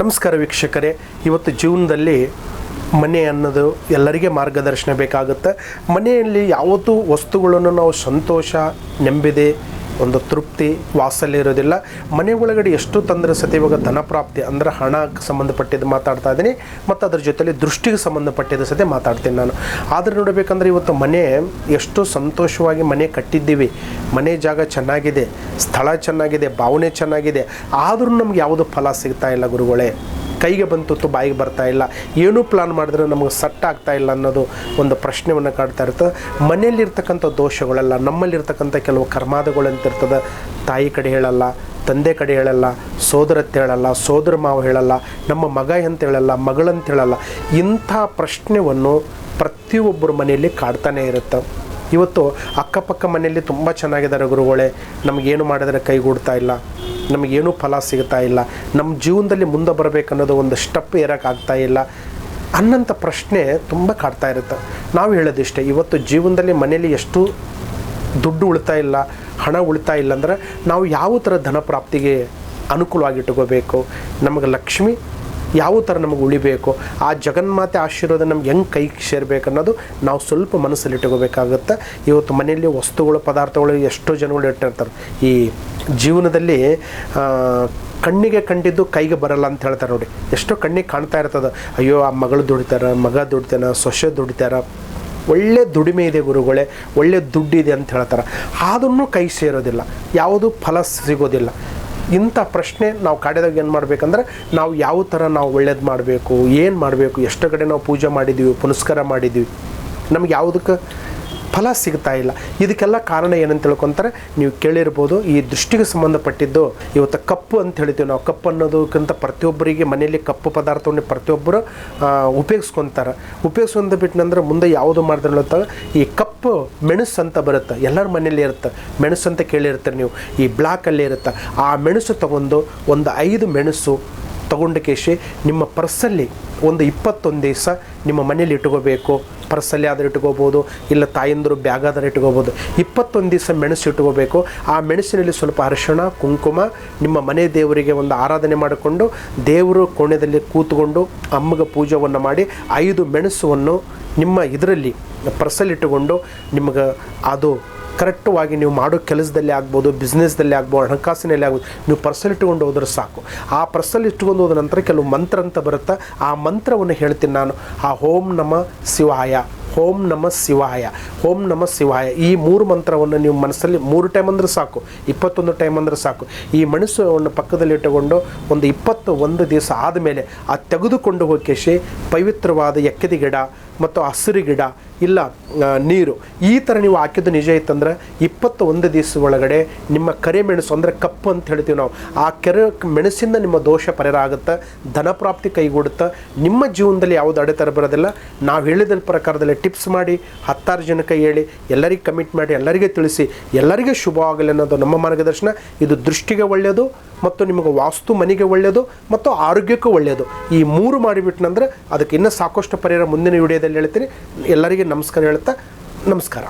ನಮಸ್ಕಾರ ವೀಕ್ಷಕರೇ. ಇವತ್ತು ಜೀವನದಲ್ಲಿ ಮನೆ ಅನ್ನೋದು ಎಲ್ಲರಿಗೆ ಮಾರ್ಗದರ್ಶನ ಬೇಕಾಗುತ್ತೆ. ಮನೆಯಲ್ಲಿ ಯಾವತ್ತೂ ವಸ್ತುಗಳನ್ನು ನಾವು ಸಂತೋಷ, ನೆಮ್ಮದಿ ಒಂದು ತೃಪ್ತಿ ವಾಸಲ್ಯ ಇರೋದಿಲ್ಲ. ಮನೆ ಒಳಗಡೆ ಎಷ್ಟು ತಂದ್ರೆ ಸತಿ ಇವಾಗ ಧನ ಪ್ರಾಪ್ತಿ ಅಂದರೆ ಹಣಕ್ಕೆ ಸಂಬಂಧಪಟ್ಟಿದ್ದು ಮಾತಾಡ್ತಾ ಇದ್ದೀನಿ. ಮತ್ತು ಅದ್ರ ಜೊತೆಲಿ ದೃಷ್ಟಿಗೆ ಸಂಬಂಧಪಟ್ಟಿದ್ದ ಸತಿ ಮಾತಾಡ್ತೀನಿ ನಾನು. ಆದರೆ ನೋಡಬೇಕಂದ್ರೆ ಇವತ್ತು ಮನೆ ಎಷ್ಟು ಸಂತೋಷವಾಗಿ ಮನೆ ಕಟ್ಟಿದ್ದೀವಿ. ಮನೆ ಜಾಗ ಚೆನ್ನಾಗಿದೆ, ಸ್ಥಳ ಚೆನ್ನಾಗಿದೆ, ಭಾವನೆ ಚೆನ್ನಾಗಿದೆ. ಆದರೂ ನಮ್ಗೆ ಯಾವುದು ಫಲ ಸಿಗ್ತಾ ಇಲ್ಲ ಗುರುಗಳೇ. ಕೈಗೆ ಬಂತು ಬಾಯಿಗೆ ಬರ್ತಾ ಇಲ್ಲ. ಏನೂ ಪ್ಲಾನ್ ಮಾಡಿದ್ರೆ ನಮಗೆ ಸಟ್ ಆಗ್ತಾ ಇಲ್ಲ ಅನ್ನೋದು ಒಂದು ಪ್ರಶ್ನೆಯನ್ನು ಕಾಡ್ತಾ ಇರ್ತದೆ ಮನೆಯಲ್ಲಿರ್ತಕ್ಕಂಥ ದೋಷಗಳೆಲ್ಲ, ನಮ್ಮಲ್ಲಿರ್ತಕ್ಕಂಥ ಕೆಲವು ಕರ್ಮಾದಗಳು ಅಂತ ತಾಯಿ ಕಡೆ ಹೇಳಲ್ಲ, ತಂದೆ ಕಡೆ ಹೇಳಲ್ಲ ಸೋದರತ್ತೆ ಹೇಳಲ್ಲ, ಸೋದರ ಮಾವ ಹೇಳಲ್ಲ, ನಮ್ಮ ಮಗ ಅಂತ ಹೇಳಲ್ಲ ಮಗಳಂತ ಹೇಳಲ್ಲ, ಇಂಥ ಪ್ರಶ್ನೆಯನ್ನು ಪ್ರತಿಯೊಬ್ಬರ ಮನೆಯಲ್ಲಿ ಕಾಡ್ತಾನೆ ಇರುತ್ತೆ. ಇವತ್ತು ಅಕ್ಕಪಕ್ಕ ಮನೆಯಲ್ಲಿ ತುಂಬ ಚೆನ್ನಾಗಿದ್ದಾರೆ ಗುರುಗಳೇ ನಮಗೇನು ಮಾಡಿದರೆ ಕೈಗೂಡ್ತಾ ಇಲ್ಲ. ನಮಗೇನು ಫಲ ಸಿಗ್ತಾ ಇಲ್ಲ. ನಮ್ಮ ಜೀವನದಲ್ಲಿ ಮುಂದೆ ಬರಬೇಕನ್ನೋದು ಒಂದು ಸ್ಟೆಪ್ ಏರೋಕ್ಕಾಗ್ತಾ ಇಲ್ಲ. ಅನ್ನಂಥ ಪ್ರಶ್ನೆ ತುಂಬ ಕಾಡ್ತಾ ಇರುತ್ತೆ. ನಾವು ಹೇಳೋದಿಷ್ಟೇ, ಇವತ್ತು ಜೀವನದಲ್ಲಿ ಮನೆಯಲ್ಲಿ ಎಷ್ಟು ದುಡ್ಡು ಉಳಿತಾ ಇಲ್ಲ, ಹಣ ಉಳಿತಾ ಇಲ್ಲ ಅಂದ್ರೆ ನಾವು ಯಾವ ಥರ ಧನ ಪ್ರಾಪ್ತಿಗೆ ಅನುಕೂಲವಾಗಿ ಇಟ್ಕೋಬೇಕು? ನಮಗೆ ಲಕ್ಷ್ಮಿ ಯಾವ ಥರ ನಮಗೆ ಉಳಿಬೇಕು? ಆ ಜಗನ್ಮಾತೆ ಆಶೀರ್ವಾದ ನಮ್ಗೆ ಹೆಂಗೆ ಕೈಗೆ ಸೇರ್ಬೇಕು ಅನ್ನೋದು ನಾವು ಸ್ವಲ್ಪ ಮನಸ್ಸಲ್ಲಿ ಇಟ್ಕೋಬೇಕಾಗುತ್ತೆ. ಇವತ್ತು ಮನೆಯಲ್ಲಿ ವಸ್ತುಗಳು, ಪದಾರ್ಥಗಳು ಎಷ್ಟೋ ಜನಗಳು ಇಟ್ಟಿರ್ತಾರೆ. ಈ ಜೀವನದಲ್ಲಿ ಕಣ್ಣಿಗೆ ಕಂಡಿದ್ದು ಕೈಗೆ ಬರಲ್ಲ ಅಂತ ಹೇಳ್ತಾರೆ ನೋಡಿ. ಎಷ್ಟೋ ಕಣ್ಣಿಗೆ ಕಾಣ್ತಾ ಇರ್ತದೆ. ಅಯ್ಯೋ, ಆ ಮಗಳು ದುಡಿತಾರ, ಮಗ ದುಡಿತಾನ, ಸೊಸೆ ದುಡಿತಾರ. ಒಳ್ಳೆ ದುಡಿಮೆ ಇದೆ ಗುರುಗಳೇ, ಒಳ್ಳೆ ದುಡ್ಡಿದೆ ಅಂತ ಹೇಳ್ತಾರೆ. ಅದನ್ನು ಕೈ ಸೇರೋದಿಲ್ಲ. ಯಾವುದು ಫಲ ಸಿಗೋದಿಲ್ಲ. ಇಂಥ ಪ್ರಶ್ನೆ ನಾವು ಕಾಡಿದಾಗ ಏನು ಮಾಡಬೇಕಂದ್ರೆ, ನಾವು ಯಾವ ಥರ ನಾವು ಒಳ್ಳೇದು ಮಾಡಬೇಕು, ಏನು ಮಾಡಬೇಕು ಎಷ್ಟು ಕಡೆ ನಾವು ಪೂಜೆ ಮಾಡಿದ್ದೀವಿ ಪುನಸ್ಕಾರ ಮಾಡಿದ್ದೀವಿ ನಮ್ಗೆ ಯಾವುದಕ್ಕೆ ಫಲ ಸಿಗ್ತಾ ಇಲ್ಲ. ಇದಕ್ಕೆಲ್ಲ ಕಾರಣ ಏನಂತ ತಿಳ್ಕೊತಾರೆ, ನೀವು ಕೇಳಿರ್ಬೋದು, ಈ ದೃಷ್ಟಿಗೆ ಸಂಬಂಧಪಟ್ಟಿದ್ದು ಇವತ್ತು ಕಪ್ಪು ಅಂತ ಹೇಳ್ತೀವಿ ನಾವು. ಕಪ್ಪು ಅನ್ನೋದಕ್ಕಿಂತ ಪ್ರತಿಯೊಬ್ಬರಿಗೆ ಮನೆಯಲ್ಲಿ ಕಪ್ಪು ಪದಾರ್ಥವನ್ನು ಪ್ರತಿಯೊಬ್ಬರು ಉಪಯೋಗಿಸ್ಕೊತಾರೆ. ಉಪಯೋಗಿಸ್ಕೊಂತ ಬಿಟ್ಟನಂದ್ರೆ ಮುಂದೆ ಯಾವುದು ಮಾಡಿದ್ರೆ ಈ ಕಪ್ಪು ಮೆಣಸು ಅಂತ ಬರುತ್ತೆ. ಎಲ್ಲರ ಮನೇಲಿ ಇರುತ್ತೆ. ಮೆಣಸು ಅಂತ ಕೇಳಿರ್ತಾರೆ ನೀವು. ಈ ಬ್ಲಾಕಲ್ಲಿ ಇರುತ್ತೆ. ಆ ಮೆಣಸು ತಗೊಂಡು ಒಂದು ಐದು ಮೆಣಸು ತಗೊಂಡು ಕೇಶಿ, ನಿಮ್ಮ ಪರ್ಸಲ್ಲಿ ಒಂದು ಇಪ್ಪತ್ತೊಂದು ದಿವಸ ನಿಮ್ಮ ಮನೇಲಿ ಇಟ್ಕೋಬೇಕು. ಪರ್ಸಲ್ಲಿ ಆದರೆ ಇಟ್ಕೋಬೋದು, ಇಲ್ಲ ತಾಯಂದರು ಬ್ಯಾಗ್ ಆದರೆ ಇಟ್ಕೋಬೋದು. ಇಪ್ಪತ್ತೊಂದು ದಿವಸ ಮೆಣಸು ಇಟ್ಕೋಬೇಕು. ಆ ಮೆಣಸಿನಲ್ಲಿ ಸ್ವಲ್ಪ ಅರಿಶಿಣ, ಕುಂಕುಮ, ನಿಮ್ಮ ಮನೆ ದೇವರಿಗೆ ಒಂದು ಆರಾಧನೆ ಮಾಡಿಕೊಂಡು, ದೇವರು ಕೋಣೆಯಲ್ಲಿ ಕೂತ್ಕೊಂಡು ಅಮ್ಮಗೆ ಪೂಜೆಯನ್ನು ಮಾಡಿ, ಐದು ಮೆಣಸನ್ನು ನಿಮ್ಮ ಇದರಲ್ಲಿ ಪರ್ಸಲ್ಲಿಟ್ಟುಕೊಂಡು ನಿಮಗೆ ಅದು ಕರೆಕ್ಟವಾಗಿ ನೀವು ಮಾಡೋ ಕೆಲಸದಲ್ಲಿ ಆಗ್ಬೋದು ಬಿಸ್ನೆಸ್ದಲ್ಲಿ ಆಗ್ಬೋದು, ಹಣಕಾಸಿನಲ್ಲಿ ಆಗ್ಬೋದು, ನೀವು ಪರ್ಸಲ್ ಇಟ್ಕೊಂಡು ಹೋದ್ರೆ ಸಾಕು. ಆ ಪರ್ಸಲ್ ಇಟ್ಕೊಂಡು ಹೋದ ನಂತರ ಕೆಲವು ಮಂತ್ರ ಅಂತ ಬರುತ್ತೆ? ಆ ಮಂತ್ರವನ್ನು ಹೇಳ್ತೀನಿ ನಾನು. ಆ ಹೋಮ್ ನಮ ಶಿವಾಯ, ಓಂ ನಮ ಶಿವಾಯ, ಓಂ ನಮ ಶಿವಾಯ. ಈ ಮೂರು ಮಂತ್ರವನ್ನು ನೀವು ಮನಸ್ಸಲ್ಲಿ ಮೂರು ಟೈಮ್ ಅಂದ್ರೆ ಸಾಕು, ಇಪ್ಪತ್ತೊಂದು ಟೈಮ್ ಅಂದ್ರೆ ಸಾಕು. ಈ ಮನಸ್ಸನ್ನು ಪಕ್ಕದಲ್ಲಿ ಇಟ್ಟುಕೊಂಡು ಒಂದು ಇಪ್ಪತ್ತು ಒಂದು ದಿವಸ ಆದಮೇಲೆ ಆ ತೆಗೆದುಕೊಂಡು ಹೋಗಿ ಪವಿತ್ರವಾದ ಎಕ್ಕದಿ ಗಿಡ ಮತ್ತು ಹಸಿರು ಗಿಡ ಇಲ್ಲ ನೀರು. ಈ ಥರ ನೀವು ಹಾಕಿದ್ದು ನಿಜ ಇತ್ತಂದ್ರೆ ಇಪ್ಪತ್ತು ಒಂದು ದಿವಸ ಒಳಗಡೆ ನಿಮ್ಮ ಕರೆ ಮೆಣಸು ಅಂದರೆ ಕಪ್ಪು ಅಂತ ಹೇಳ್ತೀವಿ ನಾವು. ಆ ಕೆರೆ ಮೆಣಸಿಂದ ನಿಮ್ಮ ದೋಷ ಪರಿಹಾರ ಆಗುತ್ತೆ, ಧನ ಪ್ರಾಪ್ತಿ ಕೈಗೂಡುತ್ತೆ ನಿಮ್ಮ ಜೀವನದಲ್ಲಿ ಯಾವುದು ಅಡೆತಡೆ ಬರೋದಿಲ್ಲ. ನಾವು ಹೇಳಿದ ಪ್ರಕಾರದಲ್ಲಿ ಟಿಪ್ಸ್ ಮಾಡಿ, ಹತ್ತಾರು ಜನಕ್ಕೆ ಹೇಳಿ, ಎಲ್ಲರಿಗೆ ಕಮಿಟ್ ಮಾಡಿ, ಎಲ್ಲರಿಗೆ ತಿಳಿಸಿ, ಎಲ್ಲರಿಗೆ ಶುಭ ಆಗಲಿ ಅನ್ನೋದು ನಮ್ಮ ಮಾರ್ಗದರ್ಶನ. ಇದು ದೃಷ್ಟಿಗೆ ಒಳ್ಳೆಯದು ಮತ್ತು ನಿಮಗೆ ವಾಸ್ತು ಮನೆಗೆ ಒಳ್ಳೆಯದು ಮತ್ತು ಆರೋಗ್ಯಕ್ಕೂ ಒಳ್ಳೆಯದು ಈ ಮೂರು ಮಾಡಿಬಿಟ್ನಂದ್ರೆ ಅದಕ್ಕೆ ಇನ್ನೂ ಸಾಕಷ್ಟು ಪರಿಹಾರ ಮುಂದಿನ ವಿಡಿಯೋದಲ್ಲಿ ಹೇಳ್ತೀನಿ. ಎಲ್ಲರಿಗೆ ನಮಸ್ಕಾರ ಹೇಳ್ತಾ ನಮಸ್ಕಾರ.